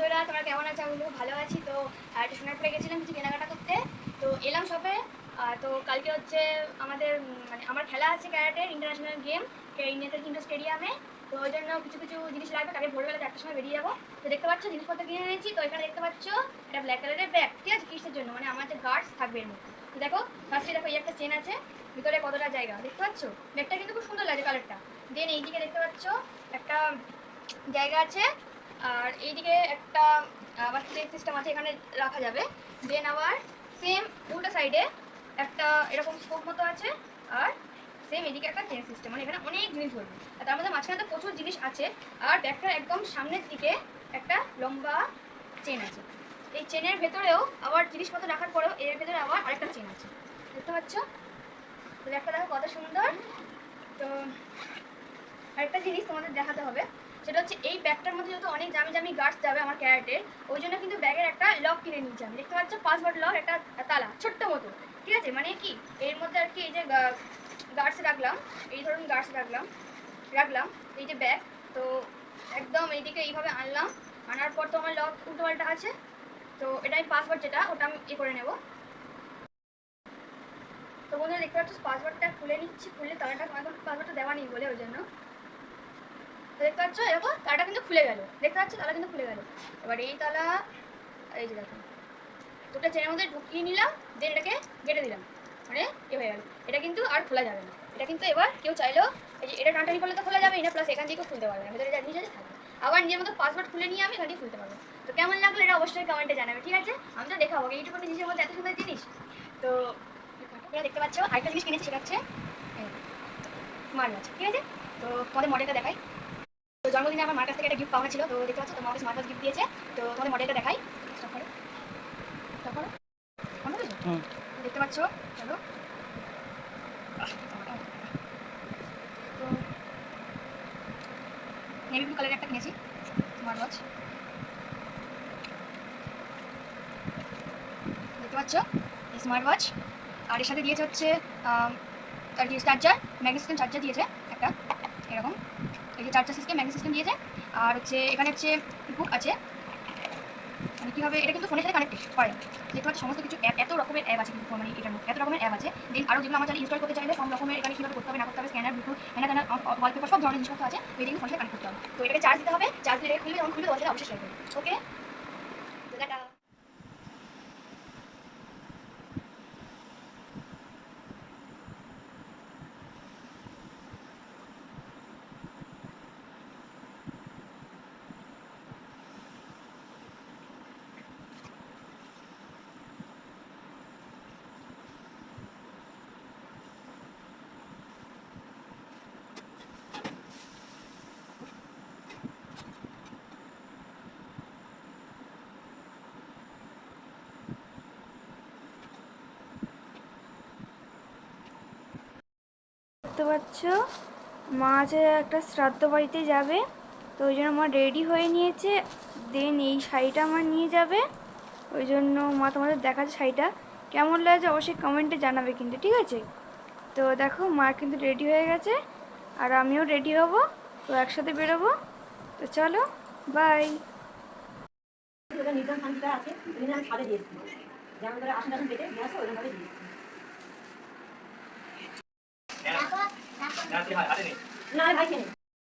বন্ধুরা, তোমরা কেমন আছো? আমি ভালো আছি। তো একটু সোনারপুরে গেছিলাম কিছু কেনাকাটা করতে। তো, এলাম শপে তো, কালকে হচ্ছে আমাদের মানে আমার খেলা আছে ক্যারাটের ইন্টারন্যাশনাল গেম নেতাজি ইন্ডোর স্টেডিয়ামে তো, ওই জন্য কিছু কিছু জিনিস লাগবে। কালকে ভোরবেলা চারটার সময় বেরিয়ে যাব। তো, দেখতে পাচ্ছ, জিনিসপত্র কিনে নিয়েছি তো, এখানে দেখতে পাচ্ছ, এটা ব্ল্যাক কালারের ব্যাগ ঠিক আছে? কিসের জন্য? মানে আমার যে গার্ডস থাকবে এর মধ্যে। তো, দেখো ফার্স্টে দেখো, এই একটা চেন আছে। ভিতরে কতটা জায়গা? দেখতে পাচ্ছ? ব্যাগটা কিন্তু খুব সুন্দর লাগে কালারটা দেন এইদিকে দেখতে পাচ্ছ, একটা জায়গা আছে। আর এইদিকে একটা আবার ট্রেন সিস্টেম আছে, এখানে রাখা যাবে। দেন আবার সেম উল্টো সাইডে একটা এরকম স্কোপ মতো আছে, আর সেম এদিকে একটা চেন সিস্টেম মানে এখানে অনেক জিনিস ধরবে। আর তার মধ্যে মাঝখানে তো প্রচুর জিনিস আছে, আর ব্যাগটার একদম সামনের দিকে একটা লম্বা চেন আছে। এই চেনের ভেতরেও আবার জিনিসপত্র রাখার পরেও এর ভেতরে আবার আরেকটা চেন আছে। দেখতে পাচ্ছ? ব্যাগটা দেখো কত সুন্দর। তো আরেকটা জিনিস তোমাদের দেখাতে হবে। সেটা হচ্ছে এই ব্যাগটার মধ্যে যেহেতু অনেক দামি দামি গার্ডস যাবে আমার ক্যারেটের, ওই জন্য কিন্তু ব্যাগের একটা লক কিনে নিয়েছি আমি। দেখতে পাচ্ছ, পাসওয়ার্ড লক, একটা তালা, ছোট্ট মতো। ঠিক আছে? মানে কি, এর মধ্যে আর কি এই যে গার্ডস রাখলাম, এই ধরুন গার্ডস রাখলাম রাখলাম, এই যে ব্যাগ। তো একদম এইদিকে এইভাবে আনলাম, আনার পর তো আমার লক উল্টো পাল্টা আছে। তো এটা আমি পাসওয়ার্ড যেটা, ওটা আমি এ করে নেব। তো বন্ধুরা, দেখতে পাচ্ছ, পাসওয়ার্ডটা খুলে নিচ্ছি, খুললে তালাটা, পাসওয়ার্ডটা দেওয়া নেই বলে, ওই জন্য। দেখতে পাচ্ছ? এরকম তালাটা কিন্তু খুলে গেল। দেখতে পাচ্ছ? তালা কিন্তু খুলে গেল। এবার এই তালা, এই যে দেখো, দুটো চেনের মধ্যে ঢুকিয়ে নিলাম দেন এটাকে কেটে দিলাম। মানে এ হয়ে গেল। এটা কিন্তু আর খোলা যাবে না। এটা কিন্তু এবার কেউ চাইলেও, এই যে এটা টানটানি করলে তো খোলা যাবে না প্লাস এখান থেকেও খুলতে পারবে না। ভেতরে যা জিনিস আছে, থাকবে। আবার নিজের মতো পাসওয়ার্ড খুলে নিয়ে আমি এখান থেকে খুলতে পারব। তো কেমন লাগল এটা অবশ্যই কমেন্টে জানাবে, ঠিক আছে? আমি তো দেখাবো এইটুকু জিনিসের মধ্যে এত সুন্দর জিনিস। তো তোমরা দেখতে পাচ্ছ, আরেকটা জিনিস কিনেছি, সেটা হচ্ছে স্মার্ট ওয়াচ ঠিক আছে? তো তোমাদের মডেলটা দেখাই। জন্মদিনে আমার মার কাছ থেকে একটা গিফট পাওয়া ছিল তো দেখতে পাচ্ছ তোমার স্মার্ট ওয়াচ গিফট দিয়েছে তো তোমাদের মডেলটা দেখাই। দেখতে পাচ্ছ চলো। তো নেভি ব্লু কালারের একটা কিনেছি স্মার্ট ওয়াচ দেখতে পাচ্ছ স্মার্ট ওয়াচ আর এর সাথে দিয়েছে হচ্ছে আর কি চার্জার ম্যাগনেট সিস্টেম চার্জার দিয়েছে একটা এরকম। এই চার্জার সিস্টেম, ম্যাগনেট সিস্টেম দিয়েছে। আর হচ্ছে এখানে হচ্ছে বুক আছে। মানে হবে, এটা কিন্তু ফোনের সাথে কানেক্টেড করে। যেহেতু পাচ্ছি, সমস্ত কিছু অ্যাপ এত রকমের অ্যাপ আছে কিন্তু মানে এটার এত রকমের অ্যাপ আছে। দেন আরও যেগুলো আমার ইনস্টল করতে চাইলে সব রকমের এখানে কীভাবে করতে হবে, না করতে হবে স্ক্যানার ব্লুটুথ হ্যাঁ তেনা ওয়ালপেপার সব ধরনের জিনিসপত্র আছে। এটা কিন্তু ফোনের সাথে কানেক্ট করতে হবে। তো এটাকে চার্জ দিতে হবে চার্জ দিলে খুলবে, যখন খুলবে তোমার অবশ্যই ওকে তো টাটা দেখতে পাচ্ছ মা যে একটা শ্রাদ্ধ বাড়িতে যাবে, তো ওই জন্য মা রেডি হয়ে নিয়েছে। দেন এই শাড়িটা আমার নিয়ে যাবে। ওই জন্য মা তোমাদের দেখাচ্ছে শাড়িটা। কেমন লাগছে অবশ্যই কমেন্টে জানাবে কিন্তু, ঠিক আছে? তো দেখো, মা কিন্তু রেডি হয়ে গেছে। আর আমিও রেডি হব, তো একসাথে বেরোবো। তো চলো বাই আছে ওই জন্য আমি ছাদে দিয়েছি যেমন করে